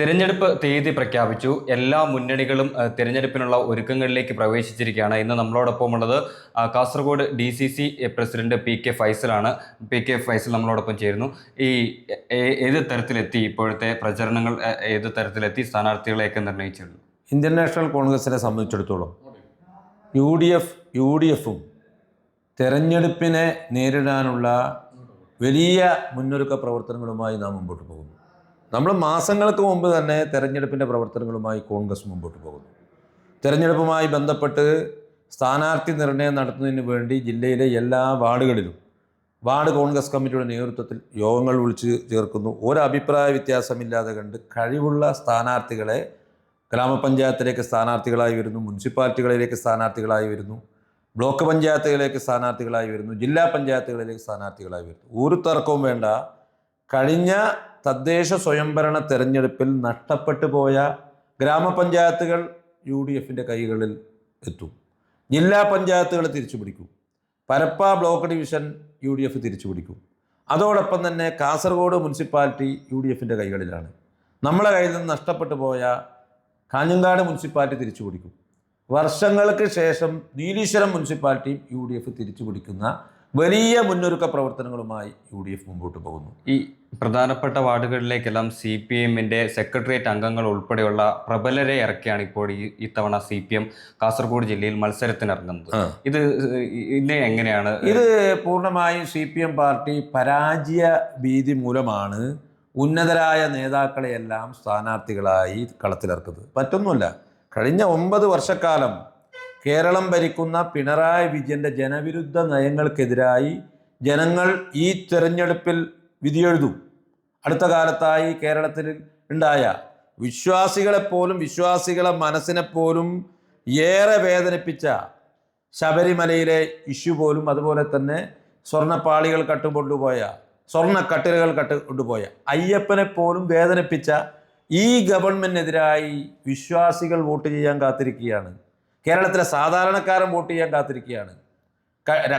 തിരഞ്ഞെടുപ്പ് തീയതി പ്രഖ്യാപിച്ചു. എല്ലാ മുന്നണികളും തിരഞ്ഞെടുപ്പിനുള്ള ഒരുക്കങ്ങളിലേക്ക് പ്രവേശിച്ചിരിക്കുകയാണ്. ഇന്ന് നമ്മളോടൊപ്പം ഉള്ളത് Kasaragod D C C president P K ഫൈസലാണ്. P K Faisal നമ്മളോടൊപ്പം ചേരുന്നു. ഈ ഏത് തരത്തിലെത്തി ഇപ്പോഴത്തെ പ്രചരണങ്ങൾ ഏത് തരത്തിലെത്തി സ്ഥാനാർത്ഥികളെയൊക്കെ നിർണയിച്ചുള്ളൂ ഇന്ത്യൻ നാഷണൽ കോൺഗ്രസിനെ സംബന്ധിച്ചിടത്തോളം U D F U D എഫും തെരഞ്ഞെടുപ്പിനെ നേരിടാനുള്ള വലിയ മുന്നൊരുക്ക പ്രവർത്തനങ്ങളുമായി നാം മുമ്പോട്ട് പോകുന്നു. നമ്മൾ മാസങ്ങൾക്ക് മുമ്പ് തന്നെ തെരഞ്ഞെടുപ്പിന്റെ പ്രവർത്തനങ്ങളുമായി കോൺഗ്രസ് മുമ്പോട്ട് പോകുന്നു. തെരഞ്ഞെടുപ്പുമായി ബന്ധപ്പെട്ട് സ്ഥാനാർത്ഥി നിർണയം നടത്തുന്നതിന് വേണ്ടി ജില്ലയിലെ എല്ലാ വാർഡുകളിലും വാർഡ് കോൺഗ്രസ് കമ്മിറ്റിയുടെ നേതൃത്വത്തിൽ യോഗങ്ങൾ വിളിച്ച് ചേർക്കുന്നു. ഒരു വ്യത്യാസമില്ലാതെ കണ്ട് കഴിവുള്ള സ്ഥാനാർത്ഥികളെ ഗ്രാമപഞ്ചായത്തിലേക്ക് സ്ഥാനാർത്ഥികളായി വരുന്നു മുനിസിപ്പാലിറ്റികളിലേക്ക് സ്ഥാനാർത്ഥികളായി വരുന്നു ബ്ലോക്ക് പഞ്ചായത്തുകളിലേക്ക് സ്ഥാനാർത്ഥികളായി വരുന്നു ജില്ലാ പഞ്ചായത്തുകളിലേക്ക് സ്ഥാനാർത്ഥികളായി വരുന്നു. ഒരു തർക്കവും വേണ്ട. കഴിഞ്ഞ തദ്ദേശ സ്വയംഭരണ തെരഞ്ഞെടുപ്പിൽ നഷ്ടപ്പെട്ടു പോയ ഗ്രാമപഞ്ചായത്തുകൾ യു ഡി എഫിന്റെ കൈകളിൽ എത്തും. ജില്ലാ പഞ്ചായത്തുകൾ തിരിച്ചു പിടിക്കും Parappa block division U D F തിരിച്ചു പിടിക്കും അതോടൊപ്പം തന്നെ കാസർഗോഡ് മുനിസിപ്പാലിറ്റി യു ഡി എഫിന്റെ കൈകളിലാണ്. നമ്മളെ കയ്യിൽ നിന്ന് നഷ്ടപ്പെട്ടു പോയ കാഞ്ഞങ്ങാട് മുനിസിപ്പാലിറ്റി തിരിച്ചു പിടിക്കും വർഷങ്ങൾക്ക് ശേഷം നീലീശ്വരം മുനിസിപ്പാലിറ്റിയും യു ഡി എഫ് തിരിച്ചു പിടിക്കുന്ന വലിയ മുന്നൊരുക്ക പ്രവർത്തനങ്ങളുമായി യു ഡി എഫ് മുമ്പോട്ട് പോകുന്നു. ഈ പ്രധാനപ്പെട്ട വാർഡുകളിലേക്കെല്ലാം സി പി എമ്മിന്റെ സെക്രട്ടേറിയറ്റ് അംഗങ്ങൾ ഉൾപ്പെടെയുള്ള പ്രബലരെ ഇറക്കിയാണ് ഇപ്പോൾ ഈ ഇത്തവണ സി പി എം കാസർഗോഡ് ജില്ലയിൽ മത്സരത്തിനിറങ്ങുന്നത്. ഇത് ഇന്ന് എങ്ങനെയാണ്? ഇത് പൂർണമായും സി പി എം പാർട്ടി പരാജയ ഭീതി മൂലമാണ് ഉന്നതരായ നേതാക്കളെയെല്ലാം സ്ഥാനാർത്ഥികളായി കളത്തിലിറക്കുന്നത്. മറ്റൊന്നുമല്ല കഴിഞ്ഞ ഒമ്പത് വർഷക്കാലം കേരളം ഭരിക്കുന്ന പിണറായി വിജയന്റെ ജനവിരുദ്ധ നയങ്ങൾക്കെതിരായി ജനങ്ങൾ ഈ തെരഞ്ഞെടുപ്പിൽ വിധിയെഴുതും. അടുത്ത കാലത്തായി കേരളത്തിൽ ഉണ്ടായ വിശ്വാസികളെപ്പോലും വിശ്വാസികളെ മനസ്സിനെപ്പോലും ഏറെ വേദനിപ്പിച്ച ശബരിമലയിലെ ഇഷ്യൂ പോലും അതുപോലെ തന്നെ സ്വർണപ്പാളികൾ കട്ടുകൊണ്ടുപോയ സ്വർണക്കട്ടിലുകൾ കട്ട് കൊണ്ടുപോയ അയ്യപ്പനെ പോലും വേദനിപ്പിച്ച ഈ ഗവൺമെന്റിനെതിരായി വിശ്വാസികൾ വോട്ട് ചെയ്യാൻ കാത്തിരിക്കുകയാണ്. കേരളത്തിലെ സാധാരണക്കാരൻ വോട്ട് ചെയ്യാൻ കാത്തിരിക്കുകയാണ്.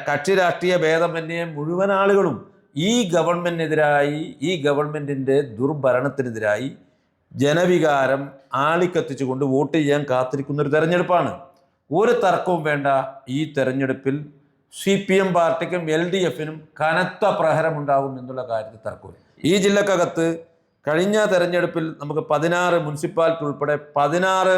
കക്ഷി രാഷ്ട്രീയ ഭേദമന്യേ മുഴുവൻ ആളുകളും ഈ ഗവൺമെന്റിനെതിരായി ഈ ഗവൺമെന്റിന്റെ ദുർഭരണത്തിനെതിരായി ജനവികാരം ആളിക്കത്തിച്ചുകൊണ്ട് വോട്ട് ചെയ്യാൻ കാത്തിരിക്കുന്ന ഒരു തെരഞ്ഞെടുപ്പാണ്. ഒരു തർക്കവും വേണ്ട ഈ തെരഞ്ഞെടുപ്പിൽ സി പി എം പാർട്ടിക്കും എൽ ഡി എഫിനും കനത്ത പ്രഹരമുണ്ടാകും എന്നുള്ള കാര്യത്തിൽ തർക്കമില്ല. ഈ ജില്ലക്കകത്ത് കഴിഞ്ഞ തെരഞ്ഞെടുപ്പിൽ നമുക്ക് പതിനാറ് മുനിസിപ്പാലിറ്റി ഉൾപ്പെടെ പതിനാറ്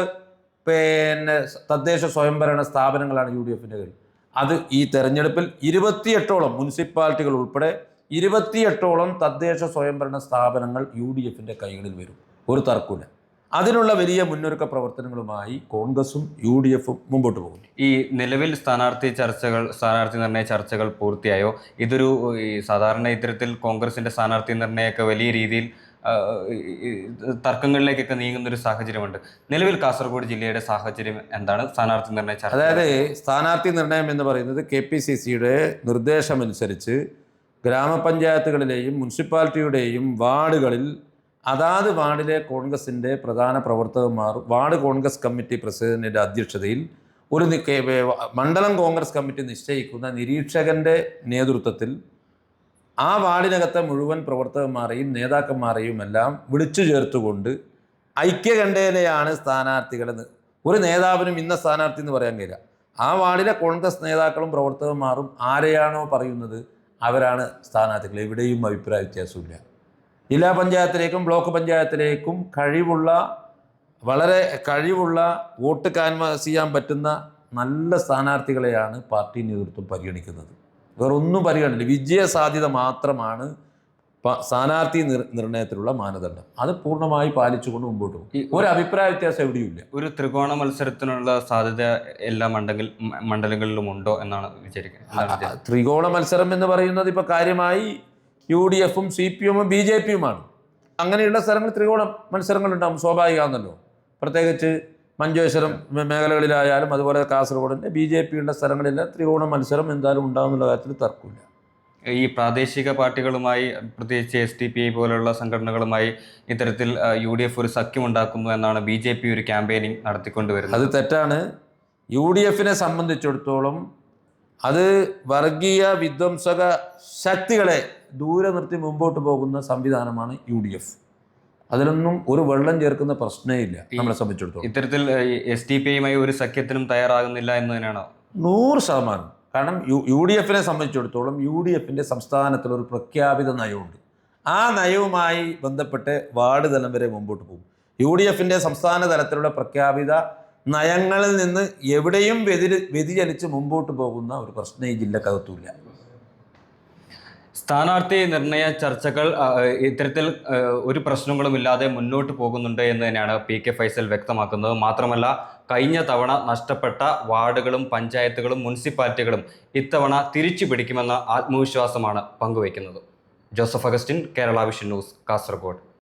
പിന്നെ തദ്ദേശ സ്വയംഭരണ സ്ഥാപനങ്ങളാണ് യു ഡി എഫിന്റെ കയ്യിൽ അത് ഈ തെരഞ്ഞെടുപ്പിൽ ഇരുപത്തിയെട്ടോളം മുനിസിപ്പാലിറ്റികൾ ഉൾപ്പെടെ ഇരുപത്തിയെട്ടോളം തദ്ദേശ സ്വയംഭരണ സ്ഥാപനങ്ങൾ യു ഡി എഫിന്റെ കൈകളിൽ വരും. ഒരു തർക്കമില്ല അതിനുള്ള വലിയ മുന്നൊരുക്ക പ്രവർത്തനങ്ങളുമായി കോൺഗ്രസും യു ഡി എഫും മുമ്പോട്ട് പോകും ഈ നിലവിൽ സ്ഥാനാർത്ഥി ചർച്ചകൾ സ്ഥാനാർത്ഥി നിർണയ ചർച്ചകൾ പൂർത്തിയായോ? ഇതൊരു സാധാരണ ഇത്തരത്തിൽ കോൺഗ്രസിന്റെ സ്ഥാനാർത്ഥി നിർണയമൊക്കെ വലിയ രീതിയിൽ തർക്കങ്ങളിലേക്കൊക്കെ നീങ്ങുന്ന ഒരു സാഹചര്യമുണ്ട്. നിലവിൽ കാസർഗോഡ് ജില്ലയുടെ സാഹചര്യം എന്താണ്? സ്ഥാനാർത്ഥി നിർണയ ചർച്ച. അതായത് സ്ഥാനാർത്ഥി നിർണയം എന്ന് പറയുന്നത് കെ പി സി സിയുടെ നിർദ്ദേശമനുസരിച്ച് ഗ്രാമപഞ്ചായത്തുകളിലെയും മുനിസിപ്പാലിറ്റിയുടെയും വാർഡുകളിൽ അതാത് വാർഡിലെ കോൺഗ്രസിന്റെ പ്രധാന പ്രവർത്തകന്മാർ വാർഡ് കോൺഗ്രസ് കമ്മിറ്റി പ്രസിഡന്റിന്റെ അധ്യക്ഷതയിൽ ഒരു മണ്ഡലം കോൺഗ്രസ് കമ്മിറ്റി നിശ്ചയിക്കുന്ന നിരീക്ഷകന്റെ നേതൃത്വത്തിൽ ആ വാർഡിനകത്തെ മുഴുവൻ പ്രവർത്തകന്മാരെയും നേതാക്കന്മാരെയും എല്ലാം വിളിച്ചു ചേർത്തുകൊണ്ട് ഐക്യകണ്ഠേനയാണ് സ്ഥാനാർത്ഥികളെ നി- ഒരു നേതാവിനും ഇന്ന സ്ഥാനാർത്ഥി എന്ന് പറയാൻ കഴിയില്ല. ആ വാർഡിലെ കോൺഗ്രസ് നേതാക്കളും പ്രവർത്തകന്മാരും ആരെയാണോ പറയുന്നത് അവരാണ് സ്ഥാനാർത്ഥികൾ എവിടെയും അഭിപ്രായ വ്യത്യാസമില്ല ജില്ലാ പഞ്ചായത്തിലേക്കും ബ്ലോക്ക് പഞ്ചായത്തിലേക്കും കഴിവുള്ള വളരെ കഴിവുള്ള വോട്ട് കാൻവാസ് ചെയ്യാൻ പറ്റുന്ന നല്ല സ്ഥാനാർത്ഥികളെയാണ് പാർട്ടി നേതൃത്വം പരിഗണിക്കുന്നത്. വേറെ ഒന്നും പരിഗണനയില്ല. വിജയ സാധ്യത മാത്രമാണ് സ്ഥാനാർത്ഥി നിർ- നിർണയത്തിലുള്ള മാനദണ്ഡം. അത് പൂർണമായി പാലിച്ചുകൊണ്ട് മുമ്പോട്ട് പോകും. ഒരു അഭിപ്രായ വ്യത്യാസം എവിടെയുമില്ല. ഒരു ത്രികോണ മത്സരത്തിനുള്ള സാധ്യത എല്ലാ മണ്ഡലങ്ങളിൽ മണ്ഡലങ്ങളിലും ഉണ്ടോ എന്നാണ് വിചാരിക്കുന്നത്. ത്രികോണ മത്സരം എന്ന് പറയുന്നത് ഇപ്പോൾ കാര്യമായി യു ഡി എഫും സി പി എമ്മും ബി ജെ പിയുമാണ്. അങ്ങനെയുള്ള സ്ഥലങ്ങളിൽ ത്രികോണ മത്സരങ്ങളുണ്ടാകും സ്വാഭാവികമാണല്ലോ. പ്രത്യേകിച്ച് മഞ്ചേശ്വരം മേഖലകളിലായാലും അതുപോലെ കാസർഗോഡിന്റെ ബി ജെ പിയുടെ സ്ഥലങ്ങളിലെ ത്രികോണ മത്സരം എന്തായാലും ഉണ്ടാകുന്നുള്ള കാര്യത്തിൽ തർക്കമില്ല. ഈ പ്രാദേശിക പാർട്ടികളുമായി പ്രത്യേകിച്ച് എസ് ടി പി ഐ പോലുള്ള സംഘടനകളുമായി ഇത്തരത്തിൽ യു ഡി എഫ് ഒരു സഖ്യമുണ്ടാക്കുന്നു എന്നാണ് ബി ജെ പി ഒരു ക്യാമ്പയിനിങ് നടത്തിക്കൊണ്ടുവരുന്നത്. അത് തെറ്റാണ്. യു ഡി എഫിനെ സംബന്ധിച്ചിടത്തോളം അത് വർഗീയ വിധ്വംസക ശക്തികളെ ദൂരെ നിർത്തി മുമ്പോട്ട് പോകുന്ന സംവിധാനമാണ് യു ഡി എഫ്. അതിലൊന്നും ഒരു വെള്ളം ചേർക്കുന്ന പ്രശ്നമേ ഇല്ല. നമ്മളെ സംബന്ധിച്ചിടത്തോളം. ഇത്തരത്തിൽ എസ് ടി പി ഐയുമായി ഒരു സഖ്യത്തിനും തയ്യാറാകുന്നില്ല എന്ന് തന്നെയാണോ? നൂറ് ശതമാനം. കാരണം യു യു ഡി എഫിനെ സംബന്ധിച്ചിടത്തോളം യു ഡി എഫിന്റെ സംസ്ഥാനത്തിൽ ഒരു പ്രഖ്യാപിത നയമുണ്ട് ആ നയവുമായി ബന്ധപ്പെട്ട് വാർഡ് തലം വരെ മുമ്പോട്ട് പോകും. യു ഡി എഫിന്റെ സംസ്ഥാന തലത്തിലുള്ള പ്രഖ്യാപിത നയങ്ങളിൽ നിന്ന് എവിടെയും വ്യതിരി വ്യതിചലിച്ച് മുമ്പോട്ട് പോകുന്ന ഒരു പ്രശ്നം ഈ ജില്ലക്കകത്തുമില്ല സ്ഥാനാർത്ഥി നിർണയ ചർച്ചകൾ ഇത്തരത്തിൽ ഒരു പ്രശ്നങ്ങളും ഇല്ലാതെ മുന്നോട്ട് പോകുന്നുണ്ട് എന്ന് തന്നെയാണ് പി കെ ഫൈസൽ വ്യക്തമാക്കുന്നത്. മാത്രമല്ല കഴിഞ്ഞ തവണ നഷ്ടപ്പെട്ട വാർഡുകളും പഞ്ചായത്തുകളും മുനിസിപ്പാലിറ്റികളും ഇത്തവണ തിരിച്ചു പിടിക്കുമെന്ന ആത്മവിശ്വാസമാണ് പങ്കുവയ്ക്കുന്നത്. Joseph Augustine Kerala vision news Kasaragod.